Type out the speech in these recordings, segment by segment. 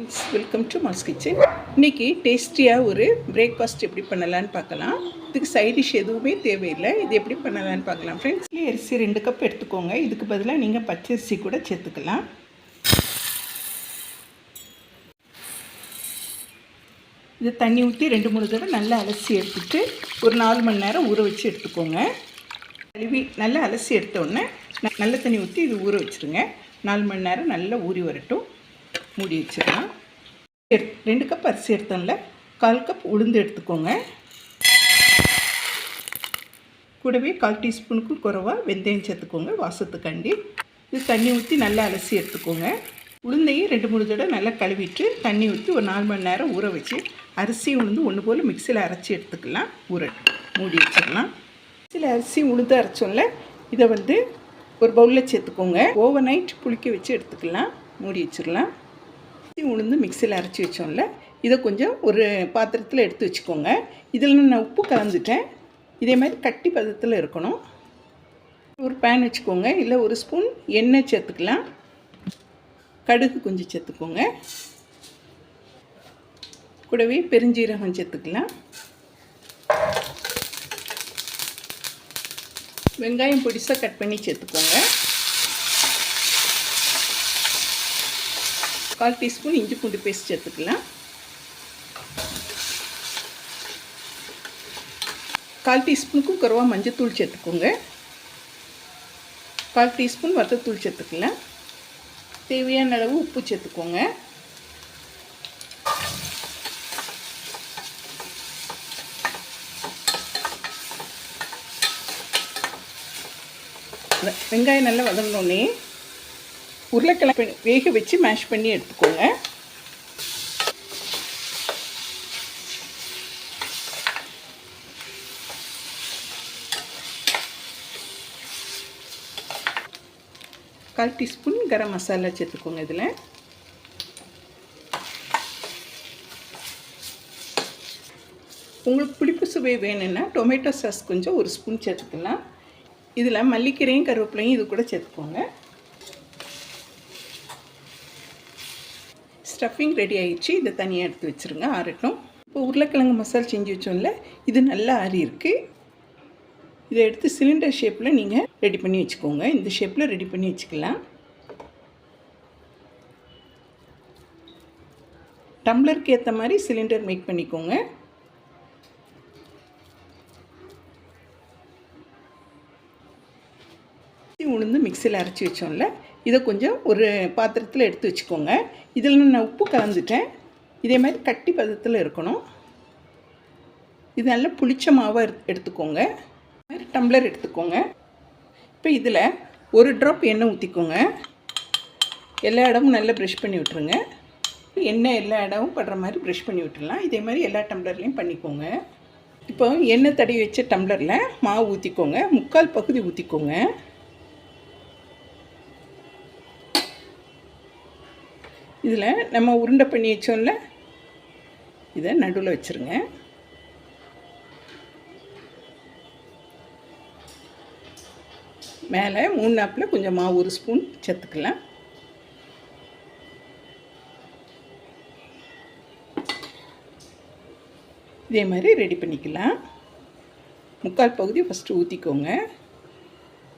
Friends welcome to mass kitchen இன்னைக்கு டேஸ்டியாக ஒரு பிரேக்ஃபாஸ்ட் எப்படி பண்ணலான்னு பார்க்கலாம். இதுக்கு சைட் டிஷ் எதுவுமே தேவையில்லை. இது எப்படி பண்ணலான்னு பார்க்கலாம் ஃப்ரெண்ட்ஸ் அரிசி ரெண்டு கப் எடுத்துக்கோங்க. இதுக்கு பதிலாக நீங்கள் பச்சரிசி கூட சேர்த்துக்கலாம். இது தண்ணி ஊற்றி ரெண்டு மூணு தடவை நல்லா அலசி எடுத்துட்டு ஒரு நாலு மணி நேரம் ஊற வச்சு எடுத்துக்கோங்க. கழுவி நல்லா அலசி எடுத்தோடனே ந- நல்ல தண்ணி ஊற்றி இது ஊற வச்சுருங்க. நாலு மணி நேரம் நல்லா ஊறி வரட்டும். மூடி வச்சிடலாம் ரெண்டு கப் அரிசி எடுத்தோம்ல கால் கப் உளுந்து எடுத்துக்கோங்க. கூடவே கால் டீஸ்பூனுக்கும் குறவாக வெந்தயம் சேர்த்துக்கோங்க வாசத்துக்காண்டி. இது தண்ணி ஊற்றி நல்லா அலசி எடுத்துக்கோங்க. உளுந்தையும் ரெண்டு மூணு தடவை நல்லா கழுவிட்டு தண்ணி ஊற்றி ஒரு நாலு மணி நேரம் ஊற வச்சு அரிசி உளுந்து ஒன்று போல் மிக்சியில் அரைச்சி எடுத்துக்கலாம். ஊற மூடி வச்சிடலாம் மிக்சியில் அரிசி உளுந்து அரைச்சோம்ல இதை வந்து ஒரு பவுலில் சேர்த்துக்கோங்க. ஓவர் நைட் புளிக்க வச்சு எடுத்துக்கலாம். மூடி வச்சிடலாம். அரிசி உளுந்து மிக்சியில் அரைச்சி வச்சோம்ல இதை கொஞ்சம் ஒரு பாத்திரத்தில் எடுத்து வச்சுக்கோங்க. இதில் நான் உப்பு கலந்துட்டேன். இதே மாதிரி கட்டி பதத்தில் இருக்கணும். ஒரு பேன் வச்சுக்கோங்க. இல்லை ஒரு ஸ்பூன் எண்ணெய் சேர்த்துக்கலாம். கடுகு கொஞ்சம் சேர்த்துக்கோங்க. கூடவே பெருஞ்சீரகம் சேர்த்துக்கலாம். வெங்காயம் பொடிசாக கட் பண்ணி சேர்த்துக்கோங்க. கால் டீஸ்பூன் இஞ்சி பூண்டு பேஸ்ட் சேர்த்துக்கலாம். கால் டீஸ்பூனுக்கும் குறவாக மஞ்சத்தூள் சேர்த்துக்கோங்க. கால் டீஸ்பூன் வத்தத்தூள் சேர்த்துக்கலாம். தேவையான அளவு உப்பு சேர்த்துக்கோங்க. வெங்காயம் நல்லா வதங்கினோன்னே உருளைக்கிழங்கு வேக வச்சு மேஷ் பண்ணி எடுத்துக்கோங்க. கால் டீஸ்பூன் கரம் மசாலா சேர்த்துக்கோங்க இதில். உங்களுக்கு புளிப்பு சுவை வேணும்னா டொமேட்டோ சாஸ் கொஞ்சம் ஒரு ஸ்பூன் சேர்த்துக்கலாம். இதில் மல்லிக்கீரையும் கருவேப்பிலையும் இது கூட சேர்த்துக்கோங்க. ஸ்டஃபிங் ரெடி ஆயிடுச்சு. இதை தனியாக எடுத்து வச்சுருங்க ஆறட்டும். இப்போ உருளைக்கிழங்கு மசாலா செஞ்சு வச்சோம்ல இது நல்லா ஆறி இருக்குது இதை எடுத்து சிலிண்டர் ஷேப்பில் நீங்கள் ரெடி பண்ணி வச்சுக்கோங்க. இந்த ஷேப்பில் ரெடி பண்ணி வச்சுக்கலாம். டம்ளருக்கு ஏற்ற மாதிரி சிலிண்டர் மேக் பண்ணிக்கோங்க. உளுந்து மிக்சியில் அரைச்சி வச்சோம்ல இதை கொஞ்சம் ஒரு பாத்திரத்தில் எடுத்து வச்சுக்கோங்க. இதில் நான் உப்பு கலந்துட்டேன். இதே மாதிரி கட்டி பதத்தில் இருக்கணும். இது நல்லா புளிச்ச மாவாக எடுத்துக்கோங்க. மாதிரி டம்ளர் எடுத்துக்கோங்க. இப்போ இதில் ஒரு ட்ராப் எண்ணெய் ஊற்றிக்கோங்க எல்லா இடமும் நல்லா ப்ரெஷ் பண்ணி விட்டுருங்க. எண்ணெய் எல்லா இடமும் படுற மாதிரி ப்ரஷ் பண்ணி விட்டுடலாம். இதே மாதிரி எல்லா டம்ளர்லேயும் பண்ணிக்கோங்க. இப்போ எண்ணெய் தடவி வச்ச டம்ளரில் மாவு ஊற்றிக்கோங்க முக்கால் பகுதி ஊற்றிக்கோங்க இதில் நம்ம உருண்டை பண்ணி வச்சோம்ல இதை நடுவில் வச்சுருங்க. மேலே மூணு நாப்பில் கொஞ்சம் மாவு ஒரு ஸ்பூன் சேர்த்துக்கலாம். இதே மாதிரி ரெடி பண்ணிக்கலாம். முக்கால் பகுதி ஃபஸ்ட்டு ஊற்றிக்கோங்க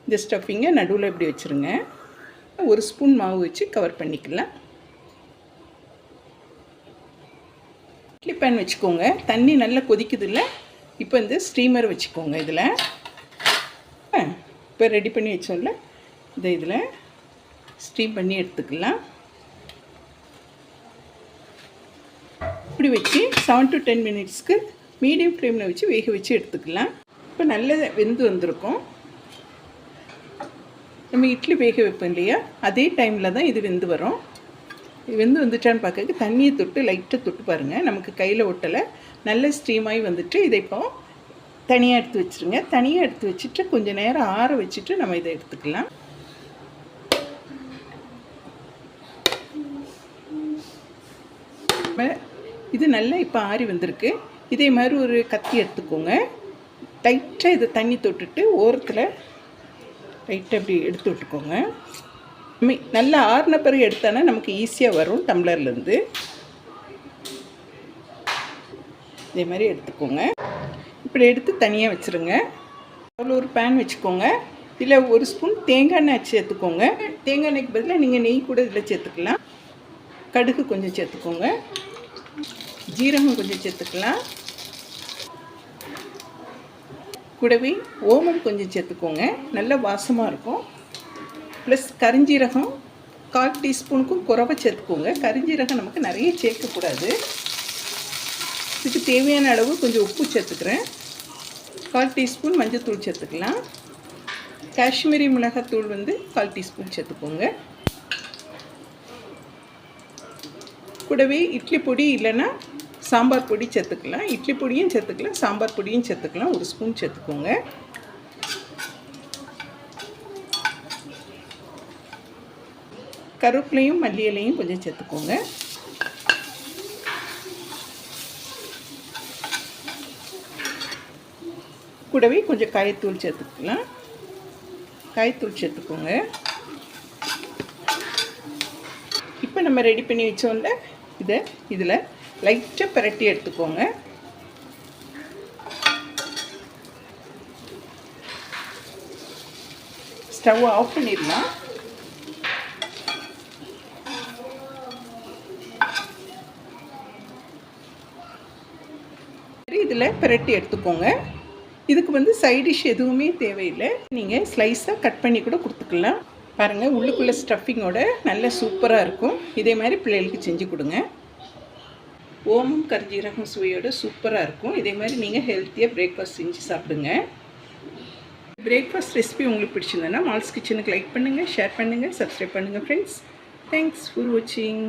இந்த ஸ்டஃபிங்கை நடுவில் இப்படி வச்சுருங்க. ஒரு ஸ்பூன் மாவு வச்சு கவர் பண்ணிக்கலாம். இட்லி பேன் வச்சுக்கோங்க. தண்ணி நல்லா கொதிக்குதுல்ல? இப்போ இந்த ஸ்டீமர் வச்சுக்கோங்க இதில். இப்போ ரெடி பண்ணி வச்சோம்ல? இந்த இதில் ஸ்டீம் பண்ணி எடுத்துக்கலாம். இப்படி வச்சு செவன் டு டென் மினிட்ஸ்க்கு மீடியம் ஃப்ளேமில் வச்சு வேக வச்சு எடுத்துக்கலாம். இப்போ நல்ல வெந்து வந்திருக்கும். நம்ம இட்லி வேக வைப்போம் இல்லையா? அதே டைமில் தான் இது வெந்து வரும். வெந்து வந்துட்டான்னு பார்க்க தண்ணியை தொட்டு லைட்டாக தொட்டு பாருங்கள் நமக்கு கையில் ஒட்டலை. நல்ல ஸ்டீமாகி வந்துட்டு இதை இப்போ தனியாக எடுத்து வச்சுருங்க. தனியாக எடுத்து வச்சுட்டு கொஞ்சம் நேரம் ஆற வச்சுட்டு நம்ம இதை எடுத்துக்கலாம். இது நல்லா இப்போ ஆறி வந்திருக்கு. இதே மாதிரி ஒரு கத்தி எடுத்துக்கோங்க. டைட்டாக இதை தண்ணி தொட்டுட்டு ஓரத்தில் லைட்டாக இப்படி எடுத்து விட்டுக்கோங்க. மீ- நல்லா ஆறின பிறகு எடுத்தோன்னா நமக்கு ஈஸியாக வரும் டம்ளர்லேருந்து. இதே மாதிரி எடுத்துக்கோங்க. இப்படி எடுத்து தனியாக வச்சுருங்க. அவ்வளோ ஒரு பேன் வச்சுக்கோங்க. இதில் ஒரு ஸ்பூன் தேங்காய் எண்ணெய் சேர்த்துக்கோங்க. தேங்காய் எண்ணெய்க்கு பதிலாக நீங்கள் நெய் கூட இதில் சேர்த்துக்கலாம். கடுகு கொஞ்சம் சேர்த்துக்கோங்க. ஜீரகம் கொஞ்சம் சேர்த்துக்கலாம். கூடவே ஓமம் கொஞ்சம் சேர்த்துக்கோங்க. நல்ல வாசமாக இருக்கும். ப்ளஸ் கரிஞ்சீரகம் கால் டீஸ்பூனுக்கும் குறவை சேர்த்துக்கோங்க. கரிஞ்சீரகம் நமக்கு நிறைய சேர்க்கக்கூடாது. இதுக்கு தேவையான அளவு கொஞ்சம் உப்பு சேர்த்துக்கிறேன். கால் டீஸ்பூன் மஞ்சத்தூள் சேர்த்துக்கலாம். காஷ்மீரி மிளகாத்தூள் வந்து கால் டீஸ்பூன் சேர்த்துக்கோங்க. கூடவே இட்லி பொடி இல்லைன்னா சாம்பார் பொடி சேர்த்துக்கலாம். இட்லி பொடியும் சேர்த்துக்கலாம் சாம்பார் பொடியும் சேர்த்துக்கலாம். ஒரு ஸ்பூன் சேர்த்துக்கோங்க. கருவேப்பிலையும் மல்லி இலையும் கொஞ்சம் சேர்த்துக்கோங்க. கூடவே கொஞ்சம் காயத்தூள் சேர்த்துக்கலாம். காயத்தூள் சேர்த்துக்கோங்க. இப்போ நம்ம ரெடி பண்ணி வச்சோம்ல இதை இதில் லைட்டாக பிரட்டி எடுத்துக்கோங்க. ஸ்டவ் ஆஃப் பண்ணிடலாம். இதில் பிரட்டி எடுத்துக்கோங்க. இதுக்கு வந்து சைடிஷ் எதுவுமே தேவையில்லை. நீங்கள் ஸ்லைஸாக கட் பண்ணி கூட கொடுத்துக்கலாம். பாருங்கள் உள்ளுக்குள்ளே ஸ்டஃபிங்கோட நல்ல சூப்பராக இருக்கும். இதே மாதிரி பிள்ளைகளுக்கு செஞ்சு கொடுங்க. ஓமம் கர்ஜீரகம் சுவையோட சூப்பராக இருக்கும். இதே மாதிரி நீங்கள் ஹெல்த்தியாக பிரேக்ஃபாஸ்ட் செஞ்சு சாப்பிடுங்க. பிரேக்ஃபாஸ்ட் ரெசிபி உங்களுக்கு பிடிச்சிருந்தேன்னா மால்ஸ் கிச்சனுக்கு லைக் பண்ணுங்கள் ஷேர் பண்ணுங்கள் சப்ஸ்கிரைப் பண்ணுங்கள் ஃப்ரெண்ட்ஸ் தேங்க்ஸ் ஃபார் வாட்சிங்